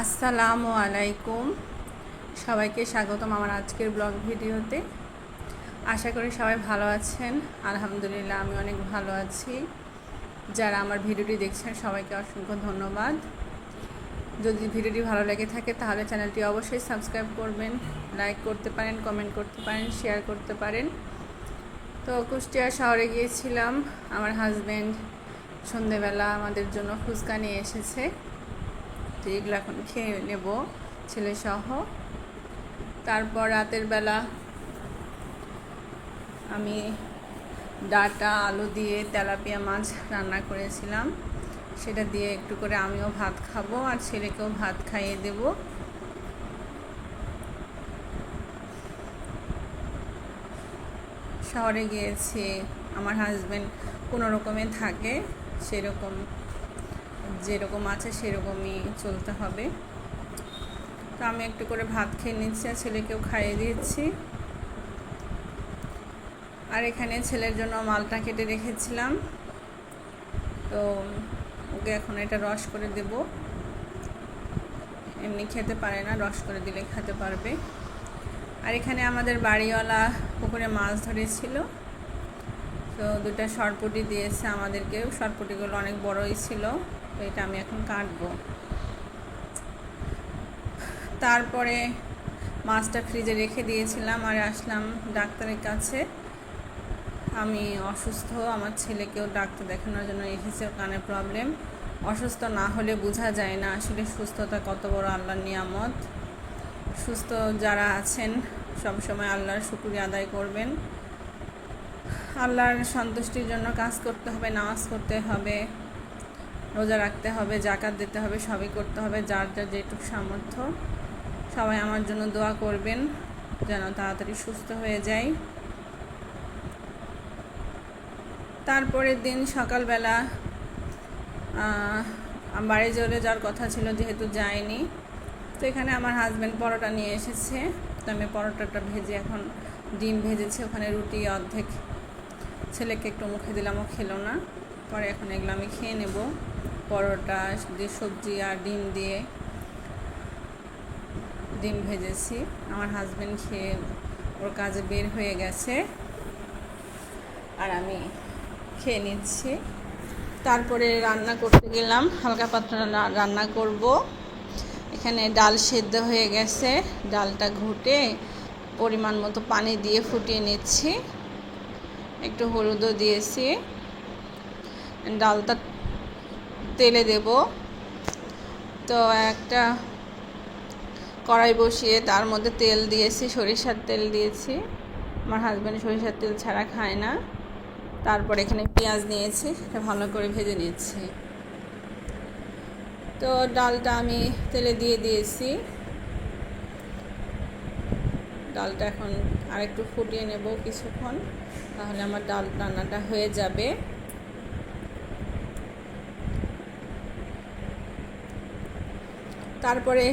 আসসালামু আলাইকুম। সবাইকে স্বাগতম আমার আজকের ব্লগ ভিডিওতে। আশা করি সবাই ভালো আছেন। আলহামদুলিল্লাহ, আমি অনেক ভালো আছি। যারা আমার ভিডিওটি দেখছেন, সবাইকে অসংখ্য ধন্যবাদ। যদি ভিডিওটি ভালো লেগে থাকে, তাহলে চ্যানেলটি অবশ্যই সাবস্ক্রাইব করবেন, লাইক করতে পারেন, কমেন্ট করতে পারেন, শেয়ার করতে পারেন। তো কুষ্টিয়া শহরে গিয়েছিলাম। আমার হাজব্যান্ড সন্ধেবেলা আমাদের জন্য ফুচকা নিয়ে এসেছে। তো এগুলো এখন খেয়ে নেব ছেলে সহ তারপর রাতের বেলা আমি ডাটা, আলু দিয়ে তেলাপিয়া মাছ রান্না করেছিলাম। সেটা দিয়ে একটু করে আমিও ভাত খাব আর ছেলেকেও ভাত খাইয়ে দেব। শহরে গিয়েছি, আমার হাজব্যান্ড কোনো রকমে থাকে, সেরকম যেরকম আছে সেরকমই চলতে হবে। তো আমি একটু করে ভাত খেয়ে নিচ্ছি আর ছেলেকেও খাইয়ে দিয়েছি আর এখানে ছেলের জন্য মালটা কেটে রেখেছিলাম। তো ওকে এখন এটা রস করে দেব। এমনি খেতে পারে না, রস করে দিলে খেতে পারবে। আর এখানে আমাদের বাড়িওয়ালা পুকুরে মাছ ধরেছিল। তো দুটা সরপুটি দিয়েছে আমাদেরকেও। সরপুটিগুলো অনেক বড়ই ছিল। তো এটা আমি এখন কাটবো। তারপরে মাছটা ফ্রিজে রেখে দিয়েছিলাম আর আসলাম ডাক্তারের কাছে। আমি অসুস্থ, আমার ছেলেকেও ডাক্তার দেখানোর জন্য এসেছে কানে প্রবলেম অসুস্থ না হলে বোঝা যায় না আসলে সুস্থতা কত বড় আল্লাহর নিয়ামত। সুস্থ যারা আছেন, সবসময় আল্লাহর শুকুরি আদায় করবেন। আল্লাহর সন্তুষ্টির জন্য কাজ করতে হবে, নামাজ করতে হবে। রোজা রাখতে হবে, জাকাত দিতে হবে, সবই করতে হবে, যার যার যেটুকু সামর্থ্য। সবাই আমার জন্য দোয়া করবেন, যেন তাড়াতাড়ি সুস্থ হয়ে যাই তারপরের দিন সকালবেলা বাড়ি চলে যাওয়ার কথা ছিল, যেহেতু যায়নি তো এখানে আমার হাজব্যান্ড পরোটা নিয়ে এসেছে। তো আমি পরোটাটা ভেজে এখন ডিম ভেজেছি, ওখানে রুটি অর্ধেক। ছেলেকে একটু মুখে দিলাম, ও খেলো না। পরে এখন এগুলো আমি খেয়ে নেব। পরোটা, দিয়ে সবজি আর ডিম দিয়ে ডিম ভেজেছি। আমার হাজব্যান্ড খেয়ে ওর কাজে বের হয়ে গেছে। আর আমি খেয়ে নিচ্ছি। তারপরে রান্না করতে গেলাম, হালকা পাতলা রান্না করব। এখানে ডাল সেদ্ধ হয়ে গেছে। ডালটা ঘুটে পরিমাণ মতো পানি দিয়ে ফুটিয়ে নিচ্ছি। একটু হলুদও দিয়েছি। ডালটা তেলে দেব। তো একটা কড়াই বসিয়ে তার মধ্যে তেল দিয়েছি, সরিষার তেল দিয়েছি। আমার হাজব্যান্ড সরিষার তেল ছাড়া খায় না। তারপর এখানে পেঁয়াজ নিয়েছি, সেটা ভালো করে ভেজে নিয়েছি তো ডালটা আমি তেলে দিয়ে দিয়েছি। ডালটা এখন আরেকটু ফুটিয়ে নেব কিছুক্ষণ, তাহলে আমার ডাল রান্নাটা হয়ে যাবে। তারপরে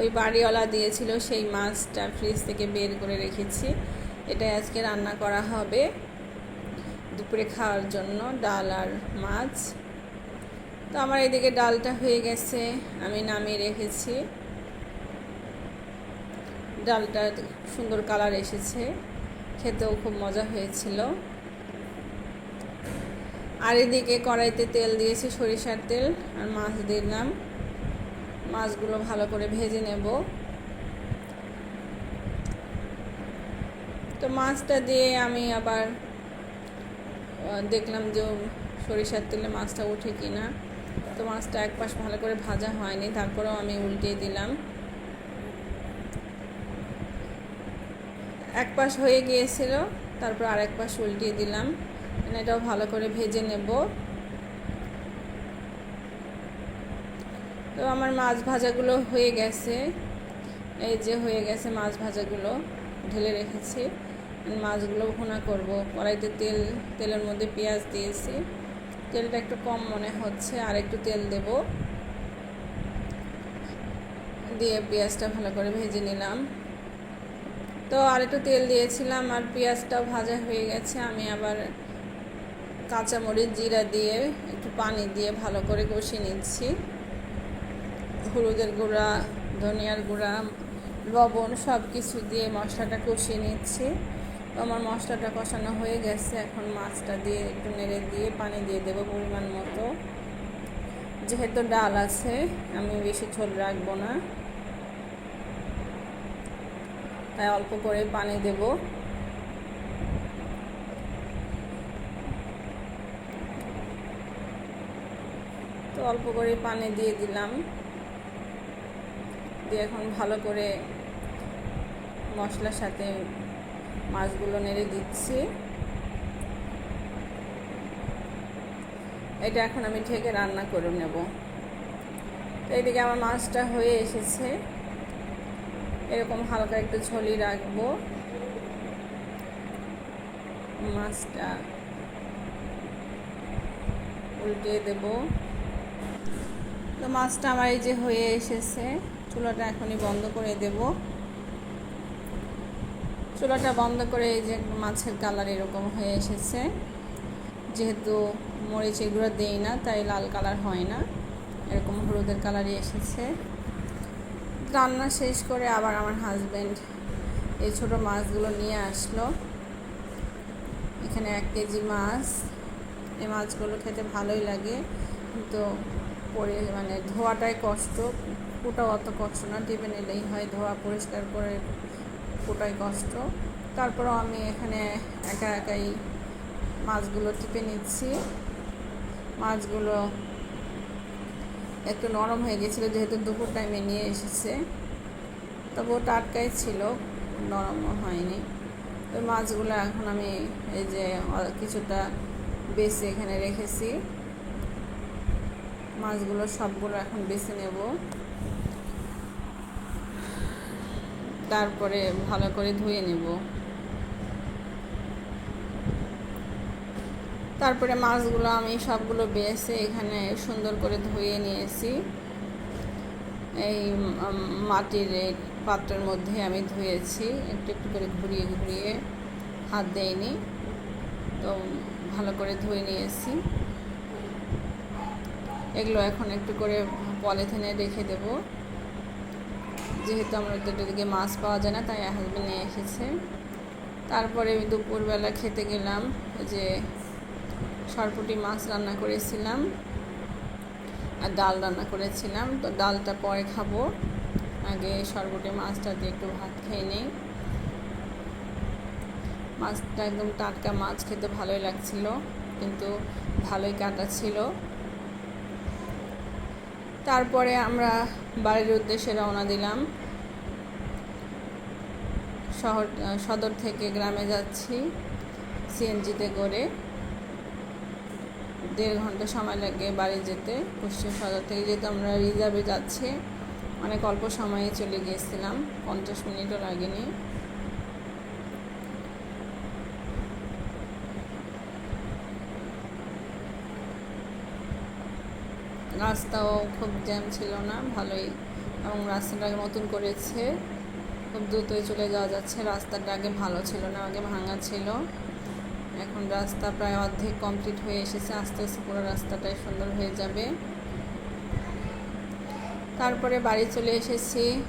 ওই বাড়িওয়ালা দিয়েছিল সেই মাছটা ফ্রিজ থেকে বের করে রেখেছি। এটাই আজকে রান্না করা হবে। দুপুরে খাওয়ার জন্য ডাল আর মাছ। তো আমার এদিকে ডালটা হয়ে গেছে, আমি নামিয়ে রেখেছি। ডালটা সুন্দর কালার এসেছে, খেতেও খুব মজা হয়েছিল। আর এদিকে কড়াইতে তেল দিয়েছি সরিষার তেল আর মাছ দিলাম। মাছগুলো ভালো করে ভেজে নেব। তো মাছটা দিয়ে আমি আবার দেখলাম যে সরিষার তেলে মাছটা ওঠে কি না তো মাছটা এক পাশ ভালো করে ভাজা হয়নি, তারপরেও আমি উল্টিয়ে দিলাম। এক পাশ হয়ে গিয়েছিল, তারপর আরেক পাশ উল্টিয়ে দিলাম। এটাও ভালো করে ভেজে নেব। তো আমার মাছ ভাজাগুলো হয়ে গেছে। এই যে হয়ে গেছে মাছ ভাজাগুলো, ঢেলে রেখেছি। মাছগুলো ভুনা করব। কড়াইতে তেল, তেলের মধ্যে পেঁয়াজ দিয়েছি। তেলটা একটু কম মনে হচ্ছে, আর একটু তেল দেব। দিয়ে পেঁয়াজটা ভালো করে ভেজে নিলাম। তো আর একটু তেল দিয়েছিলাম, আর পেঁয়াজটাও ভাজা হয়ে গেছে। আমি আবার কাঁচামরিচ, জিরা দিয়ে একটু পানি দিয়ে ভালো করে কষিয়ে নিচ্ছি। হলুদের গুঁড়া, ধনিয়ার গুঁড়া, লবণ সব কিছু দিয়ে মশলাটা কষিয়ে নিচ্ছি। তো আমার মশলাটা কষানো হয়ে গেছে। এখন মাছটা দিয়ে একটু নেড়ে দিয়ে পানি দিয়ে দেবো পরিমাণ মতো। যেহেতু ডাল আছে, আমি বেশি ঝোল রাখব না। তাই অল্প করে পানি দেব। তো অল্প করে পানি দিয়ে দিলাম। দিয়ে এখন ভালো করে মশলার সাথে মাছগুলো নেড়ে দিচ্ছি। এটা এখন আমি ঢেকে রান্না করে নেব। তো এইদিকে আমার মাছটা হয়ে এসেছে। এরকম হালকা একটু ছলি রাখব। মাছটা উল্টে দেব। তো মাছটা আমার এই যে হয়ে এসেছে। চুলাটা এখনই বন্ধ করে দেব। চুলাটা বন্ধ করে এই যে মাছের কালার এরকম হয়ে এসেছে। যেহেতু মরিচ এগুলো দেই না, তাই লাল কালার হয় না। এরকম হলুদের কালারই এসেছে। রান্না শেষ করে আবার আমার হাজব্যান্ড এই ছোটো মাছগুলো নিয়ে আসলো। এখানে এক কেজি মাছ। এই মাছগুলো খেতে ভালোই লাগে। কিন্তু পরে মানে ধোয়াটাই কষ্ট। কুটাও অত কষ্ট না টিপে নিলেই হয়, ধোয়া পরিষ্কার করে কুটাই কষ্ট। তারপরও আমি এখানে একা একাই মাছগুলো টিপে নিচ্ছি। মাছগুলো একটু নরম হয়ে গেছিল, যেহেতু দুপুর টাইমে নিয়ে এসেছে। তবুও টাটকাই ছিল নরমও হয়নি। তো মাছগুলো এখন আমি এই যে কিছুটা বেছে এখানে রেখেছি। মাছগুলো সবগুলো এখন বেছে নেব। তারপরে ভালো করে ধুয়ে নেব। তারপরে মাছগুলো আমি সবগুলো বেছে এখানে সুন্দর করে ধুয়ে নিয়েছি। এই মাটির পাত্রের মধ্যে আমি ধুয়েছি। একটু একটু করে ঘুরিয়ে ঘুরিয়ে হাত দেয়নি তো ভালো করে ধুয়ে নিয়েছি। এগুলো এখন একটু করে পলিথিনে রেখে দেব। যেহেতু আমরা দিকে মাছ পাওয়া যায় না, তাই হাজব্যান্ড নিয়ে এসেছে। তারপরে আমি দুপুরবেলা খেতে গেলাম যে সরপুটি মাছ রান্না করেছিলাম আর ডাল রান্না করেছিলাম। তো ডালটা পরে খাব। আগে সরপুটি মাছটা দিয়ে একটু ভাত খেয়ে নেই। মাছটা একদম টাটকা মাছ, খেতে ভালোই লাগছিল, কিন্তু ভালোই কাটা ছিল। তারপরে আমরা বাড়ির উদ্দেশ্যে রওনা দিলাম। শহর, সদর থেকে গ্রামে যাচ্ছি সিএনজিতে করে। দেড় ঘণ্টা সময় লাগে বাড়ি যেতে, পশ্চিম সদর থেকে। যেহেতু আমরা রিজার্ভে যাচ্ছি, অনেক অল্প সময়ে চলে গিয়েছিলাম, পঞ্চাশ মিনিটও লাগেনি। রাস্তাও খুব জ্যাম ছিল না, ভালোই। এবং রাস্তাটা নতুন করেছে। খুব দ্রুতই চলে যাওয়া যাচ্ছে। রাস্তাটা আগে ভালো ছিল না, আগে ভাঙা ছিল। এখন রাস্তা প্রায় অর্ধেক কমপ্লিট হয়ে এসেছে। আস্তে আস্তে পুরো রাস্তাটাই সুন্দর হয়ে যাবে। তারপরে বাড়ি চলে এসেছি।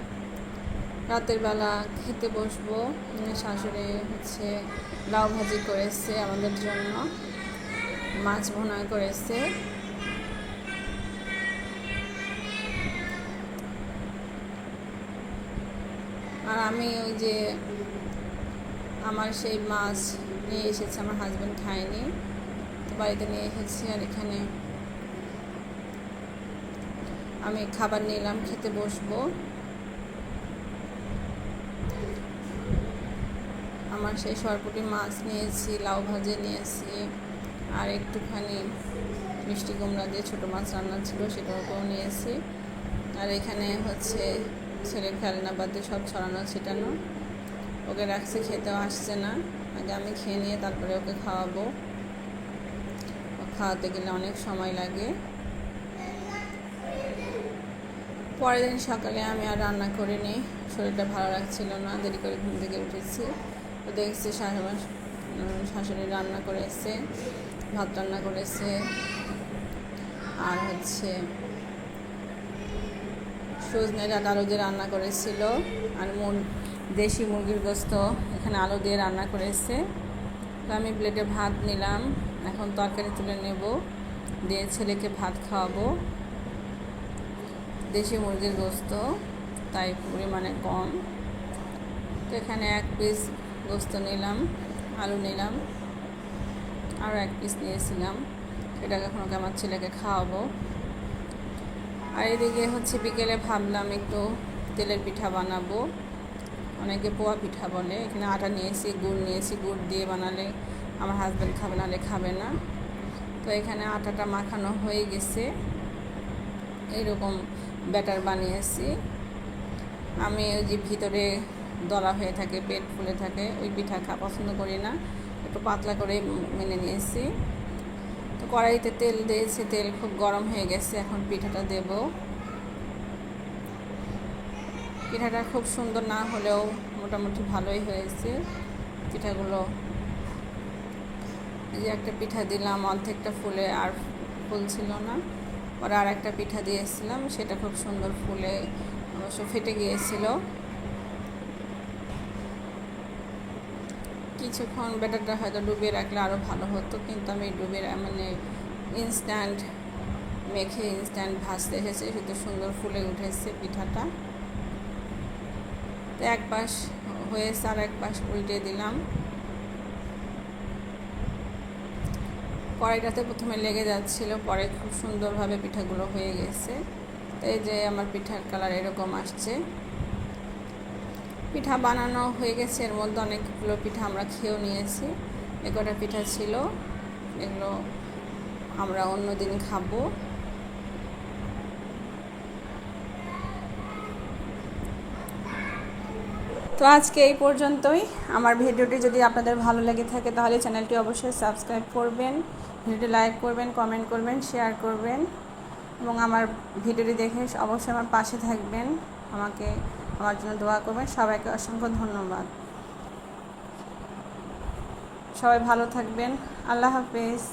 রাতের বেলা খেতে বসবো। শাশুড়ি হচ্ছে লাউ ভাজি করেছে আমাদের জন্য। মাছ ভোনা করেছে। আমি ওই যে আমার সেই মাছ নিয়ে এসেছে, আমার হাজব্যান্ড খায়নি। তো বাড়িতে নিয়ে এসেছি আর এখানে আমি খাবার নিলাম, খেতে বসবো। আমার সেই সরপুটি মাছ নিয়েছি, লাউ ভাজে নিয়েছি আর একটুখানি মিষ্টি কুমড়া দিয়ে ছোটো মাছ রান্না ছিল সেটাও নিয়েছি। আর এখানে হচ্ছে ছেলের খেলনা বাদে সব ছড়ানো ছিটানো। ওকে রাখছে, খেতেও আসছে না। আগে আমি খেয়ে নিয়ে তারপরে ওকে খাওয়াবো। খাওয়াতে গেলে অনেক সময় লাগে। পরের দিন সকালে আমি আর রান্না করিনি শরীরটা ভালো লাগছিল না, দেরি করে ঘুম থেকে উঠেছি। তো দেখছি শাশুড়ি শাশুড়ি রান্না করেছে, ভাত রান্না করেছে। আর হচ্ছে সজনে ডাঁটা আলু দিয়ে রান্না করেছিল আর মুর দেশি মুরগির গোস্ত এখানে আলু দিয়ে রান্না করেছে। তো আমি প্লেটে ভাত নিলাম, এখন তরকারি তুলে নেব, দিয়ে ছেলেকে ভাত খাওয়াবো। দেশি মুরগির গোস্ত, তাই পরিমাণে কম। তো এখানে এক পিস গোস্ত নিলাম, আলু নিলাম আরও এক পিস নিয়েছিলাম। সেটাকে এখন আমার ছেলেকে খাওয়াবো? আর এদিকে হচ্ছে বিকেলে ভাবলাম একটু তেলের পিঠা বানাবো। অনেকে পোয়া পিঠা বলে, এখানে আটা নিয়েছি, গুড় নিয়েছি, গুড় দিয়ে বানালে আমার হাজব্যান্ড খাবে, নাহলে খাবে না। তো এখানে আটাটা মাখানো হয়ে গেছে। এইরকম ব্যাটার বানিয়েছি। আমি ওই যে ভিতরে দলা হয়ে থাকে, পেট ফুলে থাকে, ওই পিঠা খা, পছন্দ করি না। একটু পাতলা করে মেনে নিয়েছি। তো কড়াইতে তেল দিয়েছি, তেল খুব গরম হয়ে গেছে, এখন পিঠাটা দেব। পিঠাটা খুব সুন্দর না হলেও মোটামুটি ভালোই হয়েছে। পিঠাগুলো এই যে একটা পিঠা দিলাম, অর্ধেকটা ফুলে আর ফুলছিল না। পরে আর একটা পিঠা দিয়েছিলাম, সেটা খুব সুন্দর ফুলে অবশ্য ফেটে গিয়েছিল। কিছুক্ষণ ব্যাটারটা হয়তো ডুবিয়ে রাখলে আরও ভালো হতো, কিন্তু আমি ডুবে মানে ইনস্ট্যান্ট মেখে ইনস্ট্যান্ট ভাজতে এসেছে শুধু সুন্দর ফুলে উঠেছে পিঠাটা। তো এক পাশ হয়েছে আর এক পাশ উল্টে দিলাম। কড়াইটাতে প্রথমে লেগে যাচ্ছিল, পরে খুব সুন্দরভাবে পিঠাগুলো হয়ে গেছে। তো এই যে আমার পিঠার কালার এরকম আসছে। পিঠা বানানো হয়ে গেছে। এর মধ্যে অনেকগুলো পিঠা আমরা খেয়েও নিয়েছি। এগোটা পিঠা ছিল, এগুলো আমরা অন্য দিন খাব। তো আজকে এই পর্যন্তই। আমার ভিডিওটি যদি আপনাদের ভালো লেগে থাকে তাহলে চ্যানেলটি অবশ্যই সাবস্ক্রাইব করবেন, ভিডিওটি লাইক করবেন, কমেন্ট করবেন, শেয়ার করবেন এবং আমার ভিডিওটি দেখে অবশ্যই আমার পাশে থাকবেন। আমাকে আমার জন্য দোয়া করবেন। সবাইকে অসংখ্য ধন্যবাদ। সবাই ভালো থাকবেন। আল্লাহ হাফেজ।